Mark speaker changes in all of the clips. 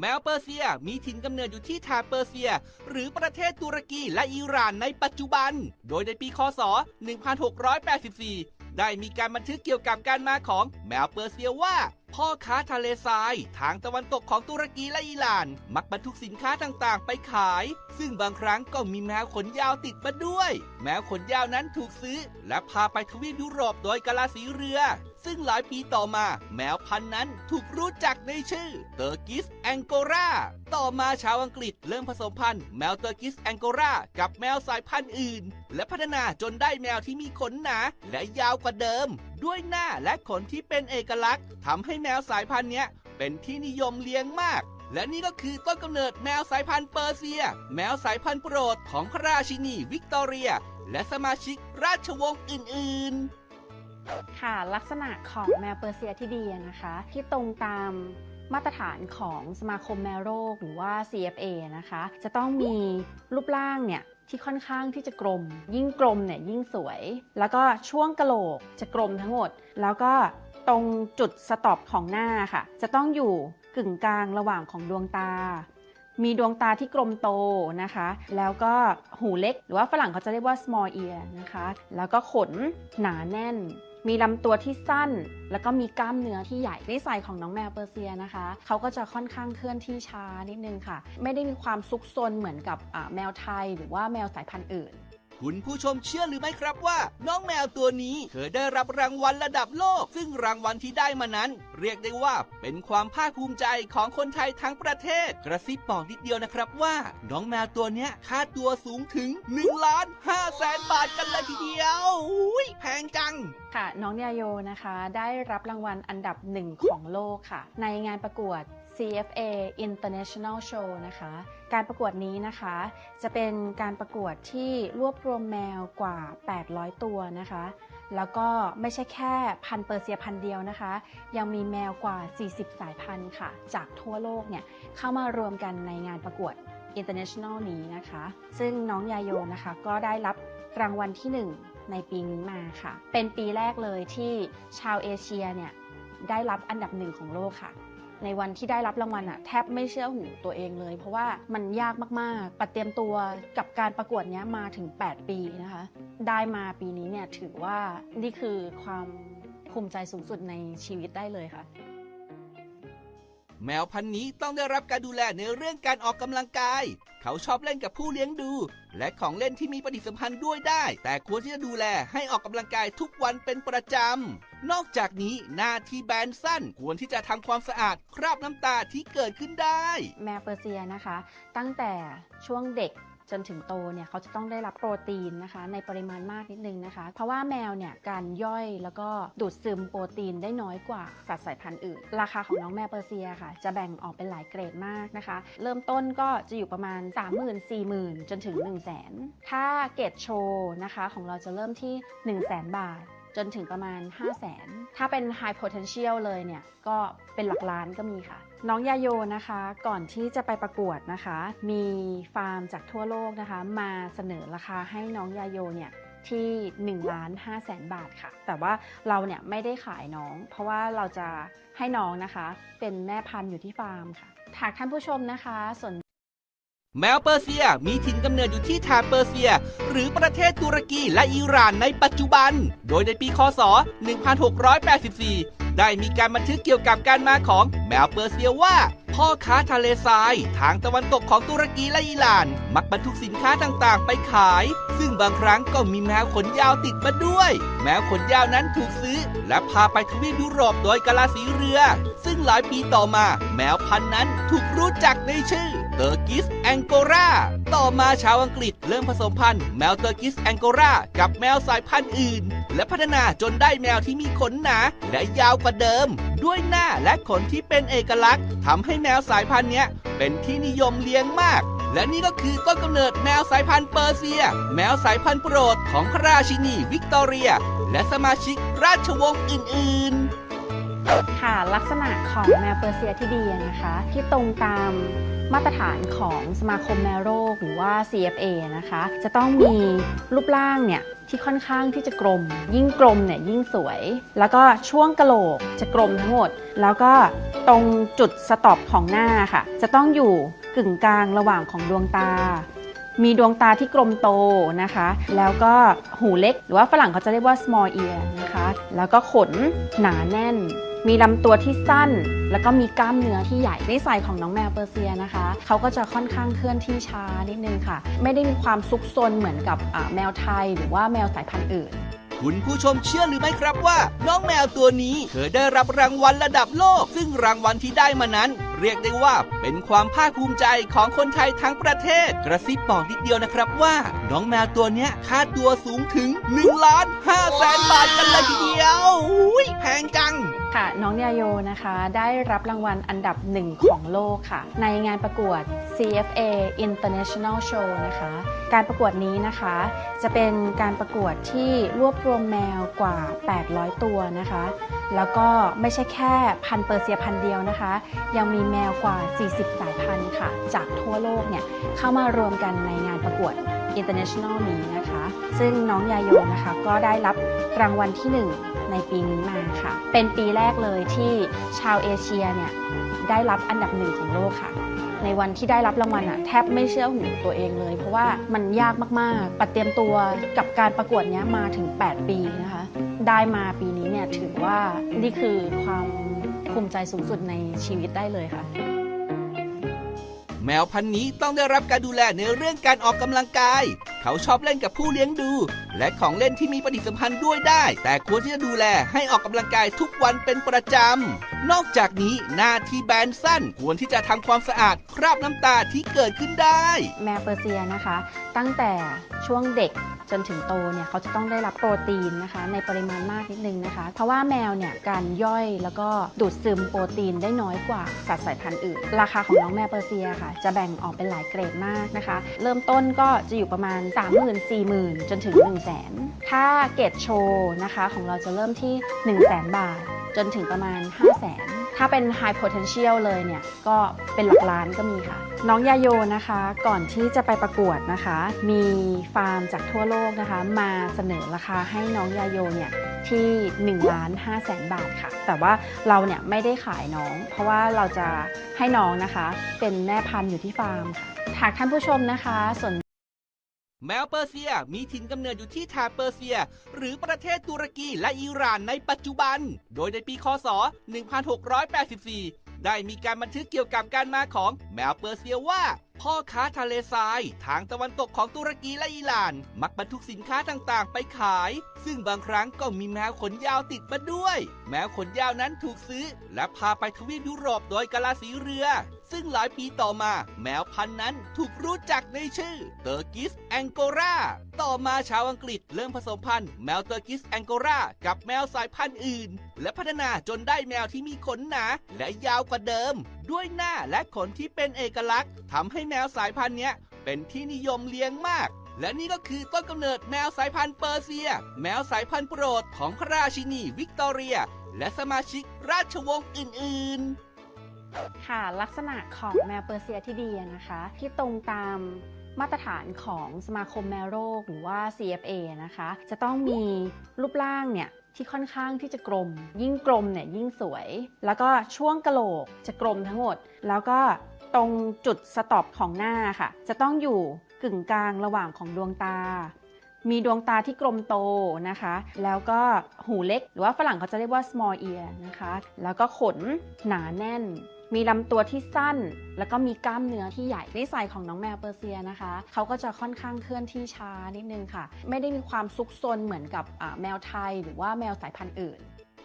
Speaker 1: แมวเปอร์เซียมีถิ่นกำเนิดอยู่ที่แถบเปอร์เซีย หรือประเทศตุรกีและอิหร่านในปัจจุบัน โดยในปีคศ 1684 ได้มีการบันทึกเกี่ยวกับการมาของแมวเปอร์เซียว่า พ่อค้าทะเลทราย ทางตะวันตกของตุรกีและอิหร่าน มักบรรทุกสินค้าต่างๆ ไปขาย ซึ่งบางครั้งก็มีแมวขนยาวติดมาด้วย แมวขนยาวนั้นถูกซื้อ และพาไปทวีปยุโรปโดยกาลาสีเรือ ซึ่งหลายปีต่อมาแมวพันธุ์นั้นถูกรู้จักในชื่อเตอร์กิสแองโกราต่อมาชาวอังกฤษเริ่มผสมพันธุ์แมวเตอร์กิสแองโกรากับแมวสายพันธุ์อื่น และพัฒนาจนได้แมวที่มีขนหนาและยาวกว่าเดิม ด้วยหน้าและขนที่เป็นเอกลักษณ์ทำให้แมวสายพันธุ์นี้เป็นที่นิยมเลี้ยงมากและนี่ก็คือต้นกำเนิดแมวสายพันธุ์เปอร์เซีย แมวสายพันธุ์โปรดของพระราชินีวิกตอเรีย และสมาชิกราชวงศ์อื่น ๆ
Speaker 2: ค่ะลักษณะของแมวเปอร์เซียที่ดีนะคะ ที่ตรงตามมาตรฐานของสมาคมแมวโรคหรือว่า CFA นะคะ จะต้องมีรูปร่างเนี่ยที่ค่อนข้างที่จะกลม ยิ่งกลมเนี่ยยิ่งสวย แล้วก็ช่วงกะโหลกจะกลมทั้งหมด แล้วก็ตรงจุดสต็อปของหน้าค่ะ จะต้องอยู่กึ่งกลางระหว่างของดวงตา มีดวงตาที่กลมโตนะคะ แล้วก็หูเล็ก หรือว่าฝรั่งเขาจะเรียกว่า small ear นะคะ แล้วก็ขนหนาแน่น มีลำตัวที่สั้น แล้วก็มีกล้ามเนื้อที่ใหญ่นิสัยของน้องแมวเปอร์เซียนะคะ เขาก็จะค่อนข้างเคลื่อนที่ช้านิดนึงค่ะ ไม่ได้มีความซุกซนเหมือนกับแมวไทย หรือว่าแมวสายพันธุ์อื่น
Speaker 1: คุณผู้ชมเชื่อหรือไม่ครับว่าน้องแมวตัวนี้เคยได้รับรางวัลระดับโลก ซึ่งรางวัลที่ได้มานั้น เรียกได้ว่าเป็นความภาคภูมิใจของคนไทยทั้งประเทศ กระซิบบอกนิดเดียวนะครับว่า น้องแมวตัวเนี้ยค่าตัวสูงถึง1ล้าน5แสนบาทกันเลยทีเดียวอุ๊ยแพงจัง
Speaker 2: ค่ะ น้องเนยโยนะคะ ได้รับรางวัลอันดับหนึ่งของโลกค่ะ ในงานประกวด CFA International Show นะคะ การประกวดนี้นะคะ จะเป็นการประกวดที่รวบรวมแมวกว่า 800 ตัวนะคะ แล้วก็ไม่ใช่แค่พันเปอร์เซียพันเดียวนะคะ ยังมีแมวกว่า 40 สายพันธุ์ค่ะ จากทั่วโลกเนี่ย เข้ามารวมกันในงานประกวด International นี้นะคะ ซึ่งน้องยาโยนะคะ ก็ได้รับรางวัลที่ 1 ในปีนี้มาค่ะ เป็นปีแรกเลยที่ชาวเอเชียเนี่ยได้รับอันดับหนึ่งของโลกค่ะ ในวันที่ได้รับรางวัลอะแทบไม่เชื่อหูตัวเองเลย เพราะว่ามันยากมากๆ ปัดเตรียมตัวกับการประกวดนี้มาถึง 8 ปีนะคะ ได้มาปีนี้เนี่ยถือว่านี่คือความภูมิใจสูงสุดในชีวิตได้เลยค่ะ
Speaker 1: แมวพันธุ์นี้ต้องได้รับการดูแลในเรื่องการออกกำลังกาย เขาชอบเล่นกับผู้เลี้ยงดู และของเล่นที่มีปฏิสัมพันธ์ด้วยได้ แต่ควรที่จะดูแลให้ออกกำลังกายทุกวันเป็นประจำ นอกจากนี้หน้าที่แบนสั้นควรที่จะทำความสะอาดคราบน้ำตาที่เกิดขึ้นได้
Speaker 2: แมวเปอร์เซียนะคะ ตั้งแต่ช่วงเด็ก จนถึงโตเนี่ยเขาจะต้องได้รับโปรตีนนะคะ ในปริมาณมากนิดนึงนะคะ เพราะว่าแมวเนี่ยการย่อยแล้วก็ดูดซึมโปรตีนได้น้อยกว่าสัตว์สายพันธุ์อื่น ราคาของน้องแมวเปอร์เซียค่ะ จะแบ่งออกเป็นหลายเกรดมากนะคะ เริ่มต้นก็จะอยู่ประมาณ 3 0 0 0 0 4 0 0 0 0 จนถึง 1 0 0 0 0แสนถ้าเกรดโชว์นะคะของเราจะเริ่มที่ 1 0 0 0 0แสนบาทจนถึงประมาณ 5 0 0แสนถ้าเป็น high potential เลยเนี่ย ก็เป็นหลักล้านก็มีค่ะ น้องยาโยนะคะก่อนที่จะไปประกวดนะคะ มีฟาร์มจากทั่วโลกนะคะ มาเสนอราคาให้น้องยาโยเนี่ยที่1ล้าน5แสนบาทค่ะ แต่ว่าเราเนี่ยไม่ได้ขายน้อง เพราะว่าเราจะให้น้องนะคะ เป็นแม่พันธุ์อยู่ที่ฟาร์มค่ะหากท่านผู้ชมนะคะสน
Speaker 1: แมวเปอร์เซียมีถิ่นกำเนิดอยู่ที่แถบเปอร์เซีย หรือประเทศตุรกีและอิหร่านในปัจจุบัน โดยในปีคศ 1684 ได้มีการบันทึกเกี่ยวกับการมาของแมวเปอร์เซียว่า พ่อค้าทะเลทราย ทางตะวันตกของตุรกีและอิหร่าน มักบรรทุกสินค้าต่างๆ ไปขาย ซึ่งบางครั้งก็มีแมวขนยาวติดมาด้วย แมวขนยาวนั้นถูกซื้อ และพาไปทวีปยุโรปโดยกาลาสีเรือ ซึ่งหลายปีต่อมา แมวพันธุ์นั้นถูกรู้จักในชื่อ เตอร์กิสแองโกรา ต่อมาชาวอังกฤษเริ่มผสมพันธุ์แมวเตอร์กิสแองโกรา กับแมวสายพันธุ์อื่น และพัฒนาจนได้แมวที่มีขนหนา และยาวกว่าเดิม ด้วยหน้าและขนที่เป็นเอกลักษณ์ทำให้แมวสายพันธุ์นี้เป็นที่นิยมเลี้ยงมากและนี่ก็คือต้นกำเนิดแมวสายพันธุ์เปอร์เซีย แมวสายพันธุ์โปรดของพระราชินีวิกตอเรีย และสมาชิกราชวงศ์อื่น ๆ
Speaker 2: ค่ะลักษณะของแมวเปอร์เซียที่ดีนะคะ ที่ตรงตามมาตรฐานของสมาคมแมวโรคหรือว่า CFA นะคะ จะต้องมีรูปร่างเนี่ยที่ค่อนข้างที่จะกลม ยิ่งกลมเนี่ยยิ่งสวย แล้วก็ช่วงกะโหลกจะกลมทั้งหมด แล้วก็ตรงจุดสต็อปของหน้าค่ะ จะต้องอยู่กึ่งกลางระหว่างของดวงตา มีดวงตาที่กลมโตนะคะ แล้วก็หูเล็ก หรือว่าฝรั่งเขาจะเรียกว่า small ear นะคะ แล้วก็ขนหนาแน่น มีลำตัวที่สั้น แล้วก็มีกล้ามเนื้อที่ใหญ่นิสัยของน้องแมวเปอร์เซียนะคะ เขาก็จะค่อนข้างเคลื่อนที่ช้านิดนึงค่ะ ไม่ได้มีความซุกซนเหมือนกับแมวไทย หรือว่าแมวสายพันธุ์อื่น
Speaker 1: คุณผู้ชมเชื่อหรือไม่ครับว่า น้องแมวตัวนี้เคยได้รับรางวัลระดับโลก ซึ่งรางวัลที่ได้มานั้น เรียกได้ว่าเป็นความภาคภูมิใจของคนไทยทั้งประเทศ กระซิบบอกนิดเดียวนะครับว่า น้องแมวตัวเนี้ยค่าตัวสูงถึง1ล้าน5แสนบาทกันเลยทีเดียวอุ้ยแพงจัง
Speaker 2: ค่ะ น้องยาโยนะคะ ได้รับรางวัลอันดับหนึ่งของโลกค่ะ ในงานประกวด CFA International Show นะคะ การประกวดนี้นะคะ จะเป็นการประกวดที่รวบรวมแมวกว่า 800 ตัวนะคะ แล้วก็ไม่ใช่แค่พันธุ์เปอร์เซียพันธุ์เดียวนะคะ ยังมีแมวกว่า 40 สายพันธุ์ค่ะ จากทั่วโลกเนี่ยเข้ามารวมกันในงานประกวด International นี้นะคะ ซึ่งน้องยาโยนะคะก็ได้รับรางวัลที่ 1 ในปีนี้มาค่ะ เป็นปีแรกเลยที่ชาวเอเชียเนี่ยได้รับอันดับหนึ่งของโลกค่ะ ในวันที่ได้รับรางวัลอะแทบไม่เชื่อหูตัวเองเลย เพราะว่ามันยากมากๆ ปัดเตรียมตัวกับการประกวดเนี้ยมาถึง 8 ปีนะคะ ได้มาปีนี้เนี่ยถือว่านี่คือความ ภูมิใจสูงสุดในชีวิตได้เลยค่ะ
Speaker 1: แมวพันธุ์นี้ต้องได้รับการดูแลในเรื่องการออกกำลังกาย เขาชอบเล่นกับผู้เลี้ยงดู และของเล่นที่มีปฏิสัมพันธ์ด้วยได้ แต่ควรที่จะดูแลให้ออกกำลังกายทุกวันเป็นประจำ นอกจากนี้หน้าที่แบนสั้นควรที่จะทำความสะอาดคราบน้ำตาที่เกิดขึ้นได้
Speaker 2: แมวเปอร์เซียนะคะ ตั้งแต่ช่วงเด็ก จนถึงโตเนี่ยเขาจะต้องได้รับโปรตีนนะคะ ในปริมาณมากนิดนึงนะคะ เพราะว่าแมวเนี่ยการย่อยแล้วก็ดูดซึมโปรตีนได้น้อยกว่าสัตว์สายพันธุ์อื่น ราคาของน้องแมวเปอร์เซียค่ะ จะแบ่งออกเป็นหลายเกรดมากนะคะ เริ่มต้นก็จะอยู่ประมาณ 3 0 0 0 0 4 0 0 0 0 จนถึง 1 0 0 0 0แสนถ้าเกรดโชว์นะคะของเราจะเริ่มที่ 1 0 0 0 0แสนบาท จนถึงประมาณ 5 0 0แสนถ้าเป็น high potential เลยเนี่ย ก็เป็นหลักล้านก็มีค่ะ น้องยาโยนะคะ ก่อนที่จะไปประกวดนะคะ มีฟาร์มจากทั่วโลกนะคะมาเสนอราคาให้น้องยาโยเนี่ยที่1ล้าน5แสนบาทค่ะ แต่ว่าเราเนี่ยไม่ได้ขายน้อง เพราะว่าเราจะให้น้องนะคะ เป็นแม่พันธุ์อยู่ที่ฟาร์มค่ะหากท่านผู้ชมนะคะสน
Speaker 1: แมวเปอร์เซียมีถิ่นกำเนิดอยู่ที่แถบเปอร์เซีย หรือประเทศตุรกีและอิหร่านในปัจจุบัน โดยในปีคศ1684 ได้มีการบันทึกเกี่ยวกับการมาของแมวเปอร์เซียว่า พ่อค้าทะเลทราย ทางตะวันตกของตุรกีและอิหร่าน มักบรรทุกสินค้าต่างๆ ไปขาย ซึ่งบางครั้งก็มีแมวขนยาวติดมาด้วย แมวขนยาวนั้นถูกซื้อ และพาไปทวีปยุโรปโดยกะลาสีเรือ ซึ่งหลายปีต่อมาแมวพันธุ์นั้นถูกรู้จักในชื่อเตอร์กิสแองโกราต่อมาชาวอังกฤษเริ่มผสมพันธุ์แมวเตอร์กิสแองโกรากับแมวสายพันธุ์อื่น และพัฒนาจนได้แมวที่มีขนหนาและยาวกว่าเดิม ด้วยหน้าและขนที่เป็นเอกลักษณ์ทำให้แมวสายพันธุ์นี้เป็นที่นิยมเลี้ยงมากและนี่ก็คือต้นกำเนิดแมวสายพันธุ์เปอร์เซีย แมวสายพันธุ์โปรดของพระราชินีวิกตอเรีย และสมาชิกราชวงศ์อื่น ๆ
Speaker 2: ค่ะลักษณะของแมวเปอร์เซียที่ดีนะคะ ที่ตรงตามมาตรฐานของสมาคมแมวโรคหรือว่า CFA นะคะ จะต้องมีรูปร่างเนี่ยที่ค่อนข้างที่จะกลม ยิ่งกลมเนี่ยยิ่งสวย แล้วก็ช่วงกะโหลกจะกลมทั้งหมด แล้วก็ตรงจุดสต็อปของหน้าค่ะ จะต้องอยู่กึ่งกลางระหว่างของดวงตา มีดวงตาที่กลมโตนะคะ แล้วก็หูเล็ก หรือว่าฝรั่งเขาจะเรียกว่า small ear นะคะ แล้วก็ขนหนาแน่น มีลำตัวที่สั้น แล้วก็มีกล้ามเนื้อที่ใหญ่นิสัยของน้องแมวเปอร์เซียนะคะ เขาก็จะค่อนข้างเคลื่อนที่ช้านิดนึงค่ะ ไม่ได้มีความซุกซนเหมือนกับแมวไทย หรือว่าแมวสายพันธุ์อื่น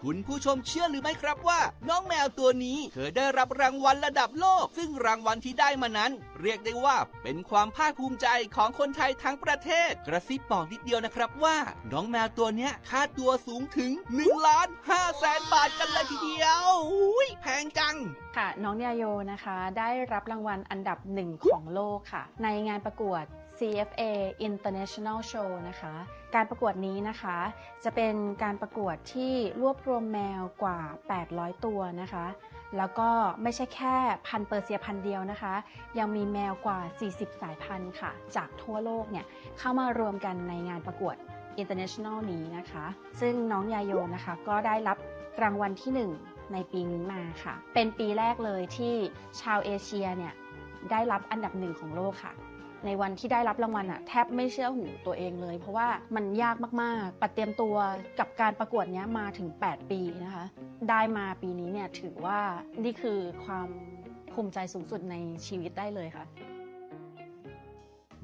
Speaker 1: คุณผู้ชมเชื่อหรือไม่ครับว่า น้องแมวตัวนี้เคยได้รับรางวัลระดับโลก ซึ่งรางวัลที่ได้มานั้น เรียกได้ว่าเป็นความภาคภูมิใจของคนไทยทั้งประเทศ กระซิบบอกนิดเดียวนะครับว่า น้องแมวตัวเนี้ยค่าตัวสูงถึง1ล้าน5แสนบาทกันเลยทีเดียวอุ้ยแพงจัง
Speaker 2: ค่ะ น้องเนยโยนะคะ ได้รับรางวัลอันดับหนึ่งของโลกค่ะ ในงานประกวด CFA International Show นะคะ การประกวดนี้นะคะ จะเป็นการประกวดที่รวบรวมแมวกว่า 800 ตัวนะคะ แล้วก็ไม่ใช่แค่พันเปอร์เซียพันเดียวนะคะ ยังมีแมวกว่า 40 สายพันธุ์ค่ะ จากทั่วโลกเนี่ยเข้ามารวมกันในงานประกวด International นี้นะคะ ซึ่งน้องยาโยนะคะ ก็ได้รับรางวัลที่ 1 ในปีนี้มาค่ะ เป็นปีแรกเลยที่ชาวเอเชียเนี่ยได้รับอันดับหนึ่งของโลกค่ะ ในวันที่ได้รับรางวัลอะแทบไม่เชื่อหูตัวเองเลย เพราะว่ามันยากมากๆ ปัดเตรียมตัวกับการประกวดนี้มาถึง 8 ปีนะคะ ได้มาปีนี้เนี่ยถือว่านี่คือความภูมิใจสูงสุดในชีวิตได้เลยค่ะ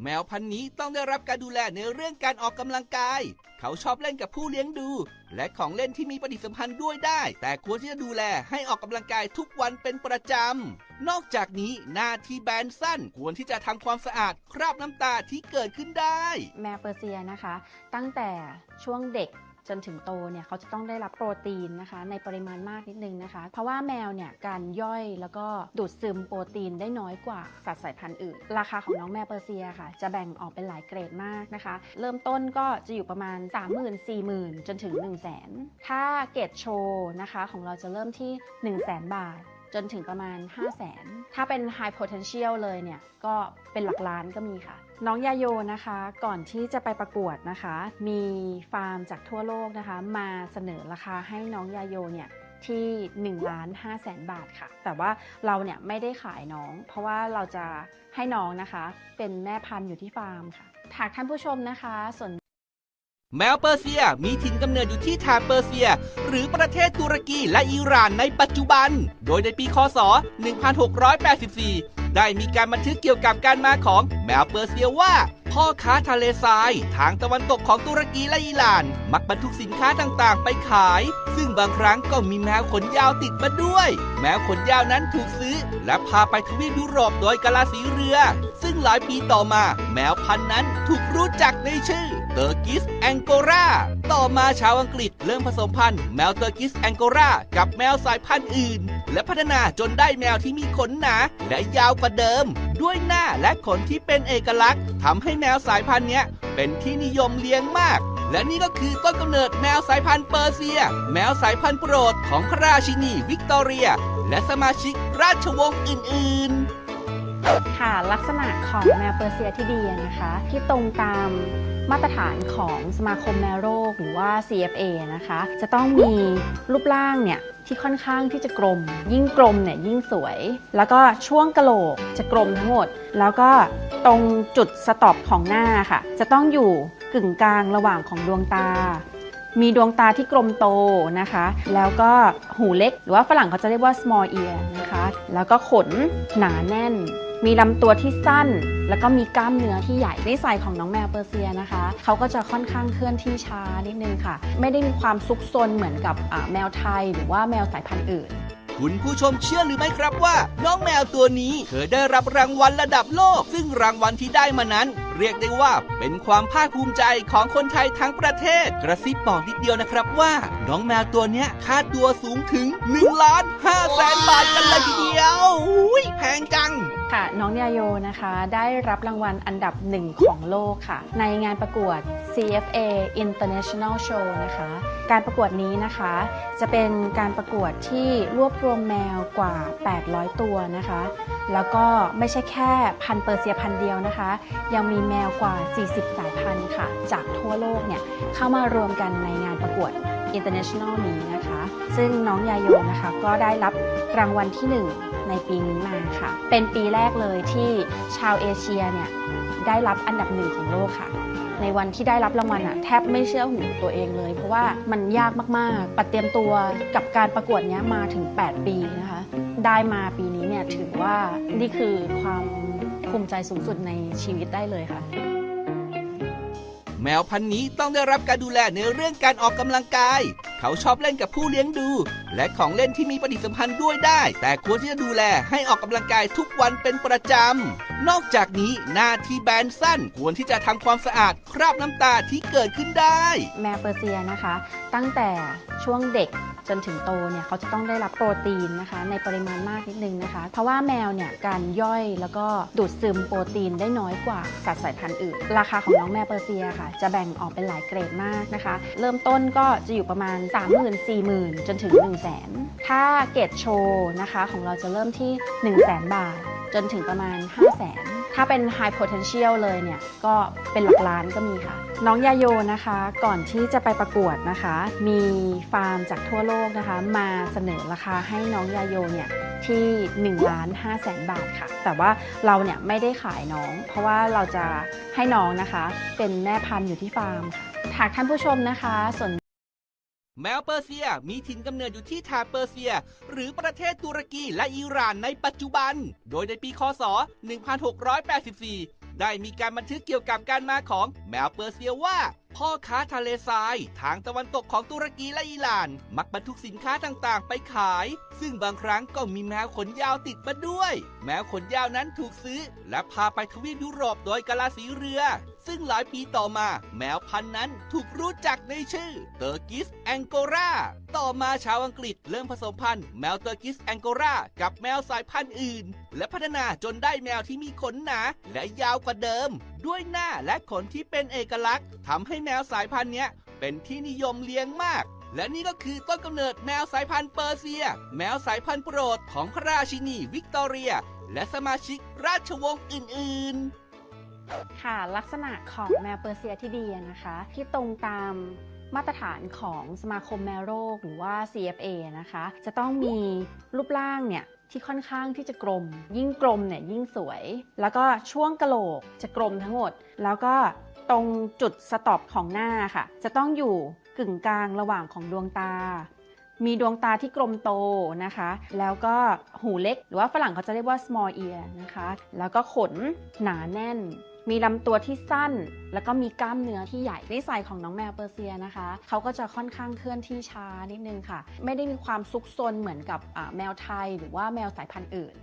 Speaker 1: แมวพันธุ์นี้ต้องได้รับการดูแลในเรื่องการออกกำลังกาย เขาชอบเล่นกับผู้เลี้ยงดู และของเล่นที่มีปฏิสัมพันธ์ด้วยได้ แต่ควรที่จะดูแลให้ออกกำลังกายทุกวันเป็นประจำ นอกจากนี้หน้าที่แบนสั้นควรที่จะทำความสะอาดคราบน้ำตาที่เกิดขึ้นได้
Speaker 2: แมวเปอร์เซียนะคะ ตั้งแต่ช่วงเด็กจนถึงโตเนี่ยเขาจะต้องได้รับโปรตีนนะคะ ในปริมาณมากนิดนึงนะคะ เพราะว่าแมวเนี่ยการย่อยแล้วก็ดูดซึมโปรตีนได้น้อยกว่าสัตว์สายพันธุ์อื่น ราคาของน้องแมวเปอร์เซียค่ะ จะแบ่งออกเป็นหลายเกรดมากนะคะ เริ่มต้นก็จะอยู่ประมาณ 3 0 0 0 0 4 0 0 0 0 จนถึง 1 0 0 0 0แสนถ้าเกรดโชว์นะคะของเราจะเริ่มที่ 1 0 0 0 0แสนบาท จนถึงประมาณ 5 0 0แสน ถ้าเป็น high potential เลยเนี่ย ก็เป็นหลักล้านก็มีค่ะ น้องยาโยนะคะ ก่อนที่จะไปประกวดนะคะ มีฟาร์มจากทั่วโลกนะคะ มาเสนอราคาให้น้องยาโยเนี่ยที่ 1 ล้าน5แสนบาทค่ะ แต่ว่าเราเนี่ยไม่ได้ขายน้อง เพราะว่าเราจะให้น้องนะคะ เป็นแม่พันธุ์อยู่ที่ฟาร์มค่ะหากท่านผู้ชมนะคะ สน
Speaker 1: แมวเปอร์เซียมีถิ่นกำเนิดอยู่ที่แถบเปอร์เซีย หรือประเทศตุรกีและอิหร่านในปัจจุบัน โดยในปีคศ 1684 ได้มีการบันทึกเกี่ยวกับการมาของแมวเปอร์เซียว่า พ่อค้าทะเลทราย ทางตะวันตกของตุรกีและอิหร่าน มักบรรทุกสินค้าต่างๆ ไปขาย ซึ่งบางครั้งก็มีแมวขนยาวติดมาด้วย แมวขนยาวนั้นถูกซื้อ และพาไปทวีปยุโรปโดยกะลาสีเรือ ซึ่งหลายปีต่อมา แมวพันธุ์นั้นถูกรู้จักในชื่อเตอร์กิสแองโกราต่อมาชาวอังกฤษเริ่มผสมพันธุ์แมวเตอร์กิสแองโกรากับแมวสายพันธุ์อื่น และพัฒนาจนได้แมวที่มีขนหนาและยาวกว่าเดิม ด้วยหน้าและขนที่เป็นเอกลักษณ์ทำให้แมวสายพันธุ์นี้เป็นที่นิยมเลี้ยงมาก และนี่ก็คือต้นกำเนิดแมวสายพันธุ์เปอร์เซีย แมวสายพันธุ์โปรดของพระราชินีวิกตอเรีย และสมาชิกราชวงศ์อื่น ๆ
Speaker 2: ค่ะลักษณะของแมวเปอร์เซียที่ดีนะคะ ที่ตรงตาม มาตรฐานของสมาคมแมวโลกหรือว่า CFA นะคะ จะต้องมีรูปร่างเนี่ยที่ค่อนข้างที่จะกลม ยิ่งกลมเนี่ยยิ่งสวย แล้วก็ช่วงกะโหลกจะกลมทั้งหมด แล้วก็ตรงจุดสต็อปของหน้าค่ะ จะต้องอยู่กึ่งกลางระหว่างของดวงตา มีดวงตาที่กลมโตนะคะ แล้วก็หูเล็ก หรือว่าฝรั่งเขาจะเรียกว่า small ear นะคะ แล้วก็ขนหนาแน่น มีลำตัวที่สั้น แล้วก็มีกล้ามเนื้อที่ใหญ่นิสัยของน้องแมวเปอร์เซียนะคะเขาก็จะค่อนข้างเคลื่อนที่ช้านิดนึงค่ะ ไม่ได้มีความซุกซนเหมือนกับแมวไทย หรือว่าแมวสายพันธุ์อื่น
Speaker 1: คุณผู้ชมเชื่อหรือไม่ครับว่า น้องแมวตัวนี้เคยได้รับรางวัลระดับโลก ซึ่งรางวัลที่ได้มานั้นเรียกได้ว่าเป็นความภาคภูมิใจของคนไทยทั้งประเทศ กระซิบบอกนิดเดียวนะครับว่า น้องแมวตัวเนี้ยค่าตัวสูงถึง1ล้าน5แสนบาทกันเลยทีเดียวอุ๊ยแพงจัง
Speaker 2: ค่ะน้องยาโยนะคะได้รับรางวัลอันดับหนึ่งของโลกค่ะ ในงานประกวด CFA International Show นะคะ การประกวดนี้นะคะ จะเป็นการประกวดที่รวบรวมแมวกว่า 800 ตัวนะคะ แล้วก็ไม่ใช่แค่พันเปอร์เซียพันเดียวนะคะ ยังมีแมวกว่า 40 สายพันธุ์ค่ะ จากทั่วโลกเนี่ยเข้ามารวมกันในงานประกวด International นี้นะคะ ซึ่งน้องยาโยนะคะก็ได้รับรางวัลที่ 1 ในปีนี้มาค่ะ เป็นปีแรกเลยที่ชาวเอเชียเนี่ยได้รับอันดับหนึ่งของโลกค่ะ ในวันที่ได้รับรางวัลอะแทบไม่เชื่อหูตัวเองเลย เพราะว่ามันยากมากๆ ปัดเตรียมตัวกับการประกวดเนี้ยมาถึง 8 ปีนะคะ ได้มาปีนี้เนี่ยถือว่านี่คือความภูมิใจสูงสุดในชีวิตได้เลยค่ะ
Speaker 1: แมวพันธุ์นี้ต้องได้รับการดูแลในเรื่องการออกกำลังกาย เขาชอบเล่นกับผู้เลี้ยงดู และของเล่นที่มีปฏิสัมพันธ์ด้วยได้ แต่ควรที่จะดูแลให้ออกกำลังกายทุกวันเป็นประจำ นอกจากนี้หน้าที่แบนสั้นควรที่จะทำความสะอาดคราบน้ำตาที่เกิดขึ้นได้
Speaker 2: แมวเปอร์เซียนะคะ ตั้งแต่ช่วงเด็กจนถึงโตเนี่ยเขาจะต้องได้รับโปรตีนนะคะ ในปริมาณมากนิดนึงนะคะ เพราะว่าแมวเนี่ยการย่อยแล้วก็ดูดซึมโปรตีนได้น้อยกว่าสัตว์สายพันธุ์อื่น ราคาของน้องแมวเปอร์เซียค่ะ จะแบ่งออกเป็นหลายเกรดมากนะคะ เริ่มต้นก็จะอยู่ประมาณ 3 0 0 0 0 4 0 0 0 0จนถึง 1 0 0 0 0แสนถ้าเกรดโชว์นะคะของเราจะเริ่มที่ 1 0 0 0 0แสนบาท จนถึงประมาณ 5 0 0แสน ถ้าเป็น high potential เลยเนี่ยก็เป็นหลักล้านก็มีค่ะ น้องยาโยนะคะ ก่อนที่จะไปประกวดนะคะ มีฟาร์มจากทั่วโลกนะคะ มาเสนอราคาให้น้องยาโยเนี่ยที่ 1 ล้าน5แสนบาทค่ะ แต่ว่าเราเนี่ยไม่ได้ขายน้อง เพราะว่าเราจะให้น้องนะคะ เป็นแม่พันธุ์อยู่ที่ฟาร์มค่ะหากท่านผู้ชมนะคะสน
Speaker 1: แมวเปอร์เซียมีถิ่นกำเนิดอยู่ที่ทางเปอร์เซีย หรือประเทศตุรกีและอิหร่านในปัจจุบัน โดยในปีคศ 1684 ได้มีการบันทึกเกี่ยวกับการมาของแมวเปอร์เซียว่า พ่อค้าทะเลทราย ทางตะวันตกของตุรกีและอิหร่าน มักบรรทุกสินค้าต่างๆ ไปขาย ซึ่งบางครั้งก็มีแมวขนยาวติดมาด้วย แมวขนยาวนั้นถูกซื้อ และพาไปทวีปยุโรปโดยกะลาสีเรือ ซึ่งหลายปีต่อมาแมวพันธุ์นั้นถูกรู้จักในชื่อเตอร์กิสแองโกราต่อมาชาวอังกฤษเริ่มผสมพันธุ์แมวเตอร์กิสแองโกรากับแมวสายพันธุ์อื่น และพัฒนาจนได้แมวที่มีขนหนาและยาวกว่าเดิม ด้วยหน้าและขนที่เป็นเอกลักษณ์ทำให้แมวสายพันธุ์นี้เป็นที่นิยมเลี้ยงมากและนี่ก็คือต้นกำเนิดแมวสายพันธุ์เปอร์เซีย แมวสายพันธุ์โปรดของพระราชินีวิกตอเรีย และสมาชิกราชวงศ์อื่น ๆ
Speaker 2: ค่ะ ลักษณะของแมวเปอร์เซียที่ดีนะคะ ที่ตรงตามมาตรฐานของสมาคมแมวโรคหรือว่า CFA นะคะ จะต้องมีรูปร่างเนี่ยที่ค่อนข้างที่จะกลม ยิ่งกลมเนี่ยยิ่งสวย แล้วก็ช่วงกะโหลกจะกลมทั้งหมด แล้วก็ตรงจุดสต็อปของหน้าค่ะ จะต้องอยู่กึ่งกลางระหว่างของดวงตา มีดวงตาที่กลมโตนะคะ แล้วก็หูเล็ก หรือว่าฝรั่งเขาจะเรียกว่า small ear นะคะ แล้วก็ขนหนาแน่น มีลำตัวที่สั้น แล้วก็มีกล้ามเนื้อที่ใหญ่นิสัยของน้องแมวเปอร์เซียนะคะ เขาก็จะค่อนข้างเคลื่อนที่ช้านิดนึงค่ะ ไม่ได้มีความซุกซนเหมือนกับแมวไทย หรือว่าแมวสายพันธุ์อื่น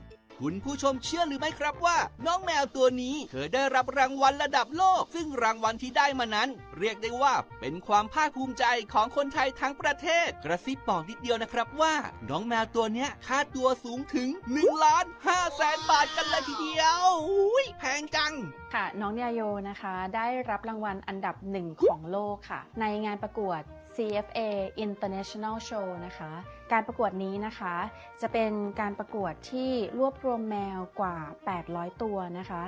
Speaker 1: คุณผู้ชมเชื่อหรือไม่ครับว่า น้องแมวตัวนี้เคยได้รับรางวัลระดับโลก ซึ่งรางวัลที่ได้มานั้น เรียกได้ว่าเป็นความภาคภูมิใจของคนไทยทั้งประเทศ กระซิบบอกนิดเดียวนะครับว่า น้องแมวตัวเนี้ยค่าตัวสูงถึง1ล้าน5แสนบาทกันเลยทีเดียวอุ๊ยแพงจัง
Speaker 2: ค่ะน้องเนยโยนะคะ ได้รับรางวัลอันดับหนึ่งของโลกค่ะ ในงานประกวด CFA International Show นะคะ การประกวดนี้นะคะ จะเป็นการประกวดที่รวบรวมแมวกว่า 800 ตัวนะคะ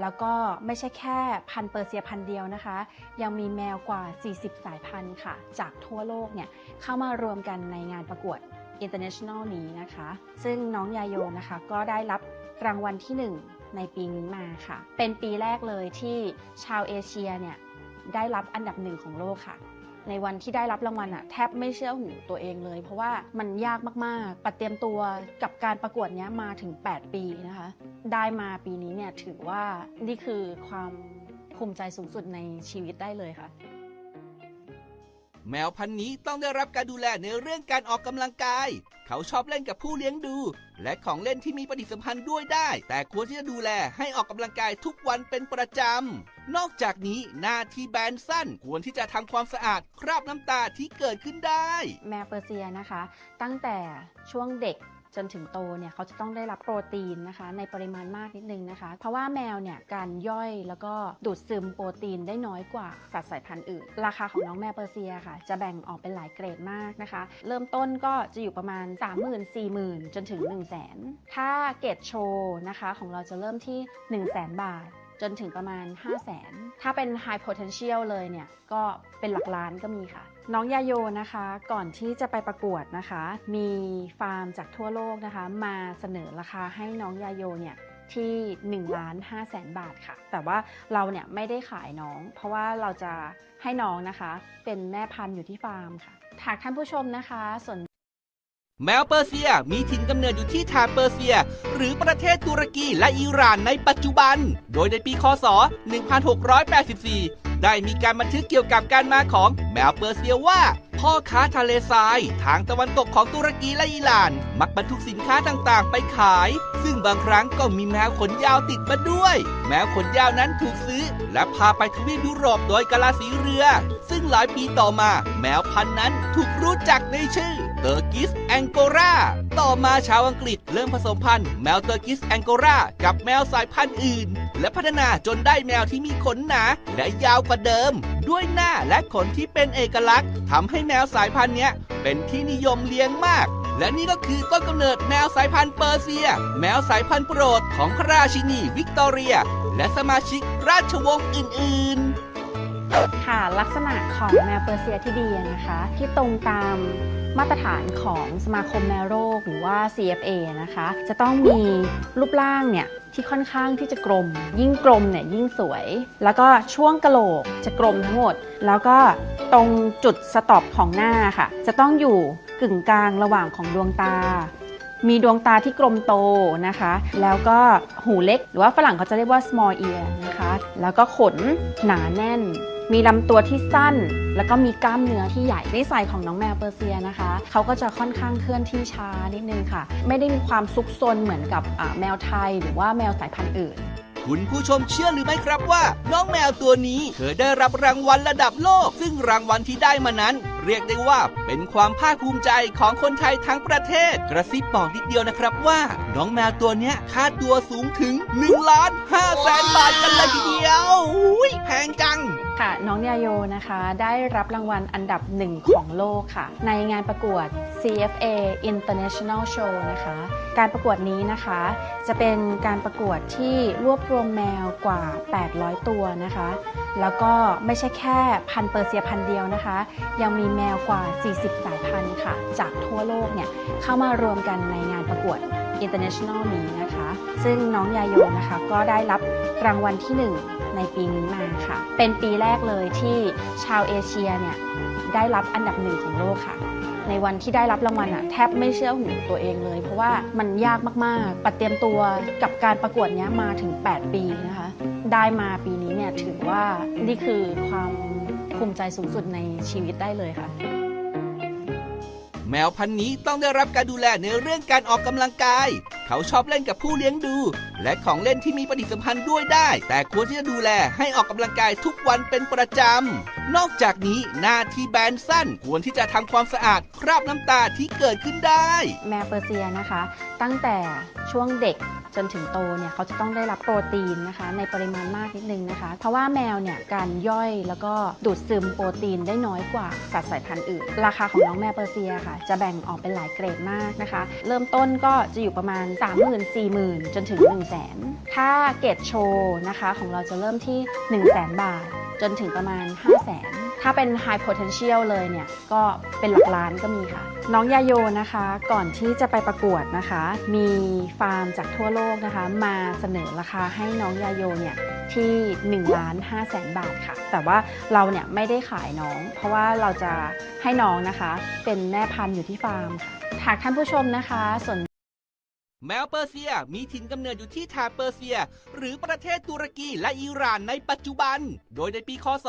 Speaker 2: แล้วก็ไม่ใช่แค่พันเปอร์เซียพันเดียวนะคะ ยังมีแมวกว่า 40 สายพันธุ์ค่ะ จากทั่วโลกเนี่ย เข้ามารวมกันในงานประกวด International นี้นะคะ ซึ่งน้องยาโยนะคะ ก็ได้รับรางวัลที่ 1 ในปีนี้มาค่ะ เป็นปีแรกเลยที่ชาวเอเชียเนี่ยได้รับอันดับหนึ่งของโลกค่ะ ในวันที่ได้รับรางวัลอะแทบไม่เชื่อหูตัวเองเลย เพราะว่ามันยากมากๆ ปัดเตรียมตัวกับการประกวดเนี้ยมาถึง 8 ปีนะคะ ได้มาปีนี้เนี่ยถือว่านี่คือความภูมิใจสูงสุดในชีวิตได้เลยค่ะ
Speaker 1: แมวพันธุ์นี้ต้องได้รับการดูแลในเรื่องการออกกำลังกาย เขาชอบเล่นกับผู้เลี้ยงดู และของเล่นที่มีปฏิสัมพันธ์ด้วยได้ แต่ควรที่จะดูแลให้ออกกำลังกายทุกวันเป็นประจำ นอกจากนี้หน้าที่แบนสั้นควรที่จะทำความสะอาดคราบน้ำตาที่เกิดขึ้นได้
Speaker 2: แมวเปอร์เซียนะคะ ตั้งแต่ช่วงเด็กจนถึงโตเนี่ยเขาจะต้องได้รับโปรตีนนะคะ ในปริมาณมากนิดนึงนะคะ เพราะว่าแมวเนี่ยการย่อยแล้วก็ดูดซึมโปรตีนได้น้อยกว่าสัตว์สายพันธุ์อื่น ราคาของน้องแมวเปอร์เซียค่ะ จะแบ่งออกเป็นหลายเกรดมากนะคะ เริ่มต้นก็จะอยู่ประมาณ 3 0 0 0 0 4 0 0 0 0 จนถึง 1 0 0 0 0แสนถ้าเกรดโชว์นะคะของเราจะเริ่มที่ 1 0 0 0 0แสนบาท จนถึงประมาณ 5 0 0แสนถ้าเป็น high potential เลยเนี่ย ก็เป็นหลักล้านก็มีค่ะ น้องยาโยนะคะ ก่อนที่จะไปประกวดนะคะ มีฟาร์มจากทั่วโลกนะคะ มาเสนอราคาให้น้องยาโยเนี่ยที่1ล้าน5แสนบาทค่ะ แต่ว่าเราเนี่ยไม่ได้ขายน้อง เพราะว่าเราจะให้น้องนะคะ เป็นแม่พันธุ์อยู่ที่ฟาร์มค่ะหากท่านผู้ชมนะคะสน
Speaker 1: แมวเปอร์เซียมีถิ่นกำเนิดอยู่ที่ทางเปอร์เซีย หรือประเทศตุรกีและอิหร่านในปัจจุบัน โดยในปีคศ 1684 ได้มีการบันทึกเกี่ยวกับการมาของแมวเปอร์เซียว่า พ่อค้าทะเลทราย ทางตะวันตกของตุรกีและอิหร่าน มักบรรทุกสินค้าต่างๆ ไปขาย ซึ่งบางครั้งก็มีแมวขนยาวติดมาด้วย แมวขนยาวนั้นถูกซื้อ และพาไปทวีปยุโรปโดยกาลาสีเรือ ซึ่งหลายปีต่อมา แมวพันธุ์นั้นถูกรู้จักในชื่อ เตอร์กิสแองโกราต่อมาชาวอังกฤษเริ่มผสมพันธุ์แมวเตอร์กิสแองโกรากับแมวสายพันธุ์อื่น และพัฒนาจนได้แมวที่มีขนหนา และยาวกว่าเดิม ด้วยหน้าและขนที่เป็นเอกลักษณ์ทำให้แมวสายพันธุ์นี้เป็นที่นิยมเลี้ยงมาก และนี่ก็คือต้นกำเนิดแมวสายพันธุ์เปอร์เซีย แมวสายพันธุ์โปรดของพระราชินีวิกตอเรีย และสมาชิกราชวงศ์อื่น ๆ
Speaker 2: ค่ะลักษณะของแมวเปอร์เซียที่ดีนะคะ ที่ตรงตามมาตรฐานของสมาคมแมวโรคหรือว่า CFA นะคะ จะต้องมีรูปร่างเนี่ยที่ค่อนข้างที่จะกลม ยิ่งกลมเนี่ยยิ่งสวย แล้วก็ช่วงกะโหลกจะกลมทั้งหมด แล้วก็ตรงจุดสต็อปของหน้าค่ะ จะต้องอยู่กึ่งกลางระหว่างของดวงตา มีดวงตาที่กลมโตนะคะ แล้วก็หูเล็ก หรือว่าฝรั่งเขาจะเรียกว่า small ear นะคะ แล้วก็ขนหนาแน่น มีลำตัวที่สั้น แล้วก็มีกล้ามเนื้อที่ใหญ่นิสัยของน้องแมวเปอร์เซียนะคะเขาก็จะค่อนข้างเคลื่อนที่ช้านิดนึงค่ะ ไม่ได้มีความซุกซนเหมือนกับแมวไทย หรือว่าแมวสายพันธุ์อื่น
Speaker 1: คุณผู้ชมเชื่อหรือไม่ครับว่า น้องแมวตัวนี้เคยได้รับรางวัลระดับโลก ซึ่งรางวัลที่ได้มานั้น เรียกได้ว่าเป็นความภาคภูมิใจของคนไทยทั้งประเทศ กระซิบบอกนิดเดียวนะครับว่า น้องแมวตัวนี้ค่าตัวสูงถึง1ล้าน5แสนบาทกันเลยทีเดียวอุ๊ยแพงจัง
Speaker 2: ค่ะ น้องยาโยนะคะ ได้รับรางวัลอันดับหนึ่งของโลกค่ะ ในงานประกวด CFA International Show นะคะ การประกวดนี้นะคะ จะเป็นการประกวดที่รวบรวมแมวกว่า 800 ตัวนะคะ แล้วก็ไม่ใช่แค่พันเปอร์เซียพันเดียวนะคะ ยังมีแมวกว่า 40 สายพันธุ์ค่ะ จากทั่วโลกเนี่ยเข้ามารวมกันในงานประกวด International นี้นะคะ ซึ่งน้องยาโยนะคะ ก็ได้รับรางวัลที่ 1 ในปีนี้มาค่ะ เป็นปีแรกเลยที่ชาวเอเชียเนี่ยได้รับอันดับหนึ่งของโลกค่ะ ในวันที่ได้รับรางวัลอะแทบไม่เชื่อหูตัวเองเลย เพราะว่ามันยากมากๆ ปัดเตรียมตัวกับการประกวดนี้มาถึง 8 ปีนะคะ ได้มาปีนี้เนี่ยถือว่านี่คือความภูมิใจสูงสุดในชีวิตได้เลยค่ะ
Speaker 1: แมวพันธุ์นี้ต้องได้รับการดูแลในเรื่องการออกกำลังกาย เขาชอบเล่นกับผู้เลี้ยงดู และของเล่นที่มีปฏิสัมพันธ์ด้วยได้ แต่ควรที่จะดูแลให้ออกกำลังกายทุกวันเป็นประจำ นอกจากนี้หน้าที่แบนสั้นควรที่จะทำความสะอาดคราบน้ำตาที่เกิดขึ้นได้
Speaker 2: แมวเปอร์เซียนะคะ ตั้งแต่ช่วงเด็กจนถึงโตเนี่ยเขาจะต้องได้รับโปรตีนนะคะ ในปริมาณมากนิดนึงนะคะ เพราะว่าแมวเนี่ยการย่อยแล้วก็ดูดซึมโปรตีนได้น้อยกว่าสัตว์สายพันธุ์อื่น ราคาของน้องแมวเปอร์เซียค่ะ จะแบ่งออกเป็นหลายเกรดมากนะคะ เริ่มต้นก็จะอยู่ประมาณ 3 0 0 0 0 4 0 0 0 0จนถึง 1 0 0 0 0แสนถ้าเกรดโชว์นะคะ ของเราจะเริ่มที่ 1 0 0 0 0แสนบาท จนถึงประมาณ 5 0 0แสน ถ้าเป็น high potential เลยเนี่ย ก็เป็นหลักล้านก็มีค่ะ น้องยาโยนะคะ ก่อนที่จะไปประกวดนะคะ มีฟาร์มจากทั่วโลกนะคะ มาเสนอราคาให้น้องยาโยเนี่ยที่1ล้าน5แสนบาทค่ะ แต่ว่าเราเนี่ยไม่ได้ขายน้อง เพราะว่าเราจะให้น้องนะคะ เป็นแม่พันธุ์อยู่ที่ฟาร์มค่ะหากท่านผู้ชมนะคะสน
Speaker 1: แมวเปอร์เซียมีถิ่นกำเนิดอยู่ที่แถบเปอร์เซีย หรือประเทศตุรกีและอิหร่านในปัจจุบัน โดยในปีคศ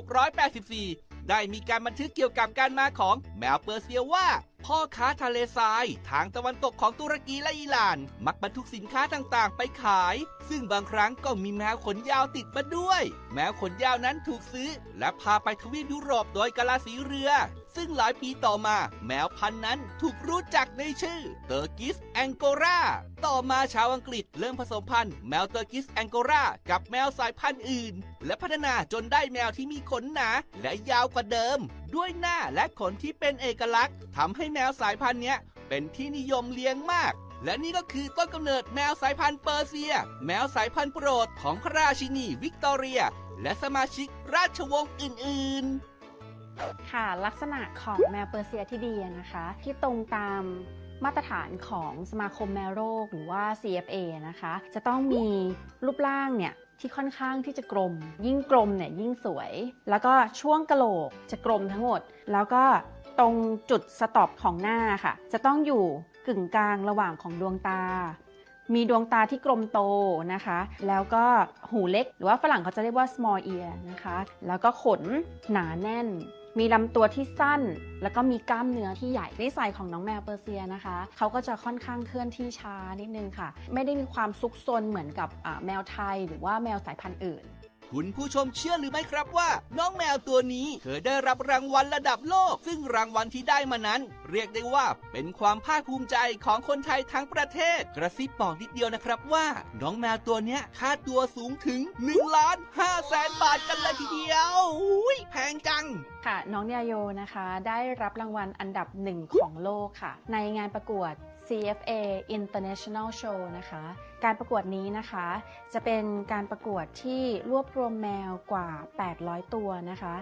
Speaker 1: 1684 ได้มีการบันทึกเกี่ยวกับการมาของแมวเปอร์เซียว่า พ่อค้าทะเลทรายทางตะวันตกของตุรกีและอิหร่าน มักบรรทุกสินค้าต่างๆ ไปขาย ซึ่งบางครั้งก็มีแมวขนยาวติดมาด้วย แมวขนยาวนั้นถูกซื้อ และพาไปทวีปยุโรปโดยกาลาสีเรือ ซึ่งหลายปีต่อมาแมวพันธุ์นั้นถูกรู้จักในชื่อเตอร์กิสแองโกราต่อมาชาวอังกฤษเริ่มผสมพันธุ์แมวเตอร์กิสแองโกรากับแมวสายพันธุ์อื่น และพัฒนาจนได้แมวที่มีขนหนาและยาวกว่าเดิม ด้วยหน้าและขนที่เป็นเอกลักษณ์ทำให้แมวสายพันธุ์นี้เป็นที่นิยมเลี้ยงมากและนี่ก็คือต้นกำเนิดแมวสายพันธุ์เปอร์เซีย แมวสายพันธุ์โปรดของพระราชินีวิกตอเรีย และสมาชิกราชวงศ์อื่น ๆ
Speaker 2: ค่ะลักษณะของแมวเปอร์เซียที่ดีนะคะ ที่ตรงตามมาตรฐานของสมาคมแมวโรคหรือว่า CFA นะคะ จะต้องมีรูปร่างเนี่ยที่ค่อนข้างที่จะกลม ยิ่งกลมเนี่ยยิ่งสวย แล้วก็ช่วงกะโหลกจะกลมทั้งหมด แล้วก็ตรงจุดสต็อปของหน้าค่ะ จะต้องอยู่กึ่งกลางระหว่างของดวงตา มีดวงตาที่กลมโตนะคะ แล้วก็หูเล็ก หรือว่าฝรั่งเขาจะเรียกว่า small ear นะคะ แล้วก็ขนหนาแน่น มีลำตัวที่สั้น แล้วก็มีกล้ามเนื้อที่ใหญ่นิสัยของน้องแมวเปอร์เซียนะคะ เขาก็จะค่อนข้างเคลื่อนที่ช้านิดนึงค่ะ ไม่ได้มีความซุกซนเหมือนกับแมวไทย หรือว่าแมวสายพันธุ์อื่น
Speaker 1: คุณผู้ชมเชื่อหรือไม่ครับว่า น้องแมวตัวนี้เคยได้รับรางวัลระดับโลก ซึ่งรางวัลที่ได้มานั้น เรียกได้ว่าเป็นความภาคภูมิใจของคนไทยทั้งประเทศ กระซิบบอกนิดเดียวนะครับว่า น้องแมวตัวเนี้ยค่าตัวสูงถึง1ล้าน5แสนบาทกันเลยทีเดียวอุ๊ยแพงจัง
Speaker 2: ค่ะน้องยาโยนะคะ ได้รับรางวัลอันดับหนึ่งของโลกค่ะ ในงานประกวด CFA International Show นะคะ การประกวดนี้นะคะ จะเป็นการประกวดที่รวบรวมแมวกว่า 800 ตัวนะคะ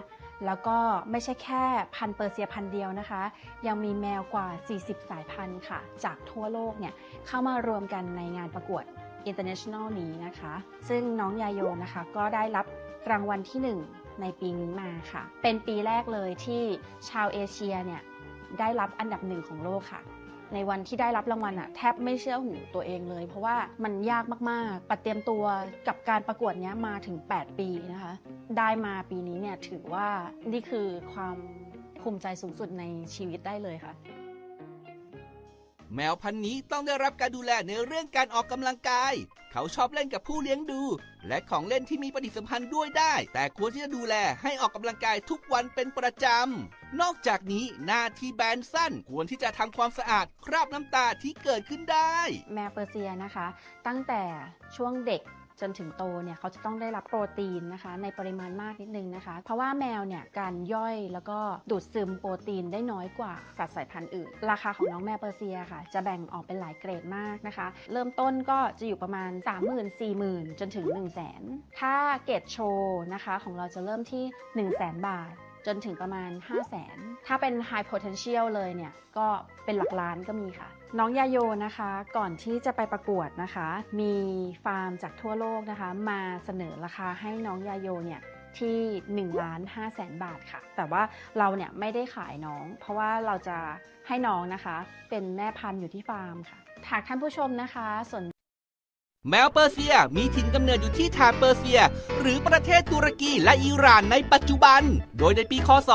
Speaker 2: แล้วก็ไม่ใช่แค่พันเปอร์เซียพันเดียวนะคะ ยังมีแมวกว่า 40 สายพันธุ์ค่ะ จากทั่วโลกเนี่ย เข้ามารวมกันในงานประกวด International นี้นะคะ ซึ่งน้องยาโยนะคะ ก็ได้รับรางวัลที่ 1 ในปีนี้มาค่ะ เป็นปีแรกเลยที่ชาวเอเชียเนี่ยได้รับอันดับหนึ่งของโลกค่ะ ในวันที่ได้รับรางวัลอะแทบไม่เชื่อหูตัวเองเลย เพราะว่ามันยากมากๆ ปัดเตรียมตัวกับการประกวดเนี้ยมาถึง 8 ปีนะคะ ได้มาปีนี้เนี่ยถือว่านี่คือความภูมิใจสูงสุดในชีวิตได้เลยค่ะ
Speaker 1: แมวพันธุ์นี้ต้องได้รับการดูแลในเรื่องการออกกำลังกาย เขาชอบเล่นกับผู้เลี้ยงดู และของเล่นที่มีปฏิสัมพันธ์ด้วยได้ แต่ควรที่จะดูแลให้ออกกำลังกายทุกวันเป็นประจำ นอกจากนี้หน้าที่แบนสั้นควรที่จะทำความสะอาดคราบน้ำตาที่เกิดขึ้นได้
Speaker 2: แมวเปอร์เซียนะคะ ตั้งแต่ช่วงเด็กจนถึงโตเนี่ยเขาจะต้องได้รับโปรตีนนะคะ ในปริมาณมากนิดนึงนะคะ เพราะว่าแมวเนี่ยการย่อยแล้วก็ดูดซึมโปรตีนได้น้อยกว่าสัตว์สายพันธุ์อื่น ราคาของน้องแมวเปอร์เซียค่ะ จะแบ่งออกเป็นหลายเกรดมากนะคะ เริ่มต้นก็จะอยู่ประมาณ 3 0 0 0 0 4 0 0 0 0 จนถึง 1 0 0 0 0แสนถ้าเกรดโชว์นะคะของเราจะเริ่มที่ 1 0 0 0 0แสนบาท จนถึงประมาณ 5 0 0แสน ถ้าเป็น high potential เลยเนี่ย ก็เป็นหลักล้านก็มีค่ะ น้องยาโยนะคะ ก่อนที่จะไปประกวดนะคะ มีฟาร์มจากทั่วโลกนะคะ มาเสนอราคาให้น้องยาโยเนี่ยที่1ล้าน5แสนบาทค่ะ แต่ว่าเราเนี่ยไม่ได้ขายน้อง เพราะว่าเราจะให้น้องนะคะ เป็นแม่พันธุ์อยู่ที่ฟาร์มค่ะหากท่านผู้ชมนะคะสน
Speaker 1: แมวเปอร์เซียมีถิ่นกำเนิดอยู่ที่ทานเปอร์เซีย หรือประเทศตุรกีและอิหร่านในปัจจุบัน โดยในปีคศ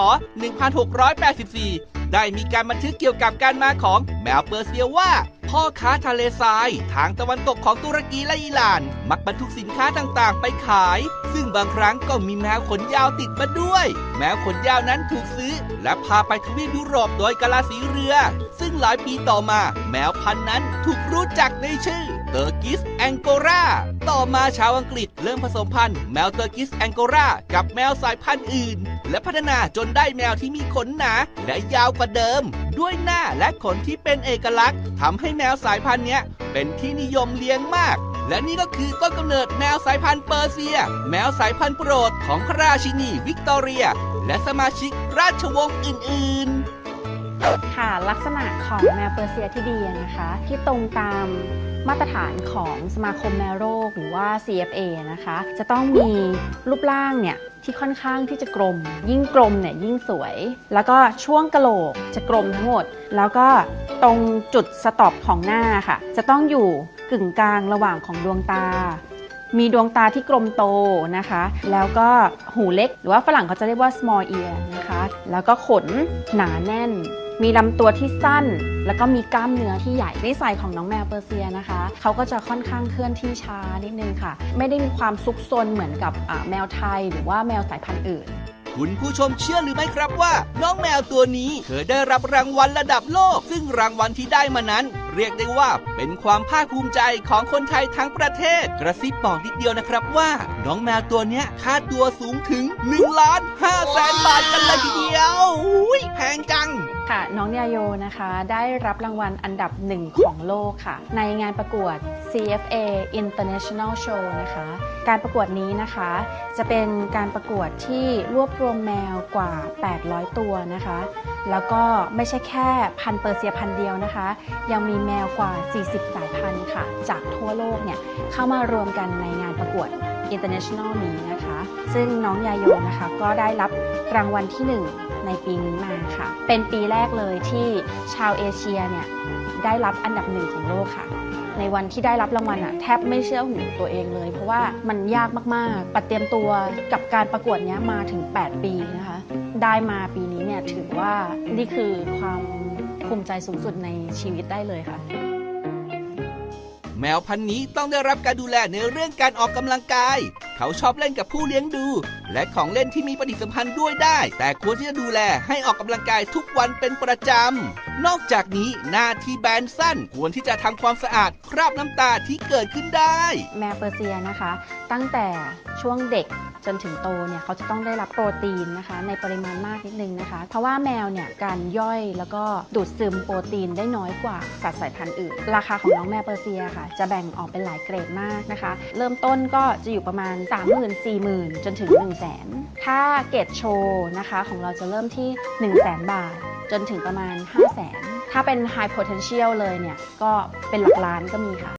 Speaker 1: 1684 ได้มีการบันทึกเกี่ยวกับการมาของแมวเปอร์เซียว่า พ่อค้าทะเลทราย ทางตะวันตกของตุรกีและอิหร่าน มักบรรทุกสินค้าต่างๆ ไปขาย ซึ่งบางครั้งก็มีแมวขนยาวติดมาด้วย แมวขนยาวนั้นถูกซื้อ และพาไปทวีปยุโรปโดยกาลาสีเรือ ซึ่งหลายปีต่อมา แมวพันธุ์นั้นถูกรู้จักในชื่อเตอร์กิสแองโกราต่อมาชาวอังกฤษเริ่มผสมพันธุ์แมวเตอร์กิสแองโกรากับแมวสายพันธุ์อื่น และพัฒนาจนได้แมวที่มีขนหนาและยาวกว่าเดิม ด้วยหน้าและขนที่เป็นเอกลักษณ์ทำให้แมวสายพันธุ์นี้เป็นที่นิยมเลี้ยงมาก และนี่ก็คือต้นกำเนิดแมวสายพันธุ์เปอร์เซีย แมวสายพันธุ์โปรดของพระราชินีวิกตอเรีย และสมาชิกราชวงศ์อื่นๆ
Speaker 2: ค่ะลักษณะของแมวเปอร์เซียที่ดีนะคะ ที่ตรงตาม มาตรฐานของสมาคมแมวโรคหรือว่า CFA นะคะ จะต้องมีรูปร่างเนี่ยที่ค่อนข้างที่จะกลม ยิ่งกลมเนี่ยยิ่งสวย แล้วก็ช่วงกะโหลกจะกลมทั้งหมด แล้วก็ตรงจุดสต็อปของหน้าค่ะ จะต้องอยู่กึ่งกลางระหว่างของดวงตา มีดวงตาที่กลมโตนะคะ แล้วก็หูเล็ก หรือว่าฝรั่งเขาจะเรียกว่า small ear นะคะ แล้วก็ขนหนาแน่น มีลำตัวที่สั้น แล้วก็มีกล้ามเนื้อที่ใหญ่นิสัยของน้องแมวเปอร์เซียนะคะ เขาก็จะค่อนข้างเคลื่อนที่ช้านิดนึงค่ะ ไม่ได้มีความซุกซนเหมือนกับอ่าแมวไทย หรือว่าแมวสายพันธุ์อื่น
Speaker 1: คุณผู้ชมเชื่อหรือไม่ครับว่า น้องแมวตัวนี้เคยได้รับรางวัลระดับโลก ซึ่งรางวัลที่ได้มานั้น เรียกได้ว่าเป็นความภาคภูมิใจของคนไทยทั้งประเทศ กระซิบบอกนิดเดียวนะครับว่า น้องแมวตัวเนี้ยค่าตัวสูงถึง1ล้าน5แสนบาทกันเลยทีเดียวอุ๊ยแพงจัง
Speaker 2: ค่ะ น้องยาโยนะคะ ได้รับรางวัลอันดับหนึ่งของโลกค่ะ ในงานประกวด CFA International Show นะคะ การประกวดนี้นะคะ จะเป็นการประกวดที่รวบรวมแมวกว่า 800 ตัวนะคะ แล้วก็ไม่ใช่แค่พันเปอร์เซียพันเดียวนะคะ ยังมีแมวกว่า 40 สายพันธุ์ค่ะ จากทั่วโลกเนี่ยเข้ามารวมกันในงานประกวด International นี้นะคะ ซึ่งน้องยาโยนะคะก็ได้รับรางวัลที่ 1 ในปีนี้มาค่ะ เป็นปีแรกเลยที่ชาวเอเชียเนี่ย ได้รับอันดับหนึ่งของโลกค่ะ ในวันที่ได้รับรางวัลอะแทบไม่เชื่อหูตัวเองเลย เพราะว่ามันยากมากๆ ปัดเตรียมตัวกับการประกวดเนี้ยมาถึง 8 ปีนะคะ ได้มาปีนี้เนี่ยถือว่านี่คือความภูมิใจสูงสุดในชีวิตได้เลยค่ะ
Speaker 1: แมวพันธุ์นี้ต้องได้รับการดูแลในเรื่องการออกกำลังกาย เขาชอบเล่นกับผู้เลี้ยงดู และของเล่นที่มีปฏิสัมพันธ์ด้วยได้ แต่ควรที่จะดูแลให้ออกกำลังกายทุกวันเป็นประจำ นอกจากนี้หน้าที่แบนสั้นควรที่จะทำความสะอาดคราบน้ำตาที่เกิดขึ้นได้
Speaker 2: แมวเปอร์เซียนะคะ ตั้งแต่ช่วงเด็กจนถึงโตเนี่ยเขาจะต้องได้รับโปรตีนนะคะ ในปริมาณมากนิดนึงนะคะ เพราะว่าแมวเนี่ยการย่อยแล้วก็ดูดซึมโปรตีนได้น้อยกว่าสัตว์สายพันธุ์อื่น ราคาของน้องแมวเปอร์เซียค่ะ จะแบ่งออกเป็นหลายเกรดมากนะคะ เริ่มต้นก็จะอยู่ประมาณ 3 0 0 0 0 4 0 0 0 0 จนถึง 1 0 0 0 0แสนถ้าเกรดโชว์นะคะ ของเราจะเริ่มที่ 1 0 0 0 0แสนบาท จนถึงประมาณ 5 0 0แสนถ้าเป็น high potential เลยเนี่ย ก็เป็นหลักล้านก็มีค่ะ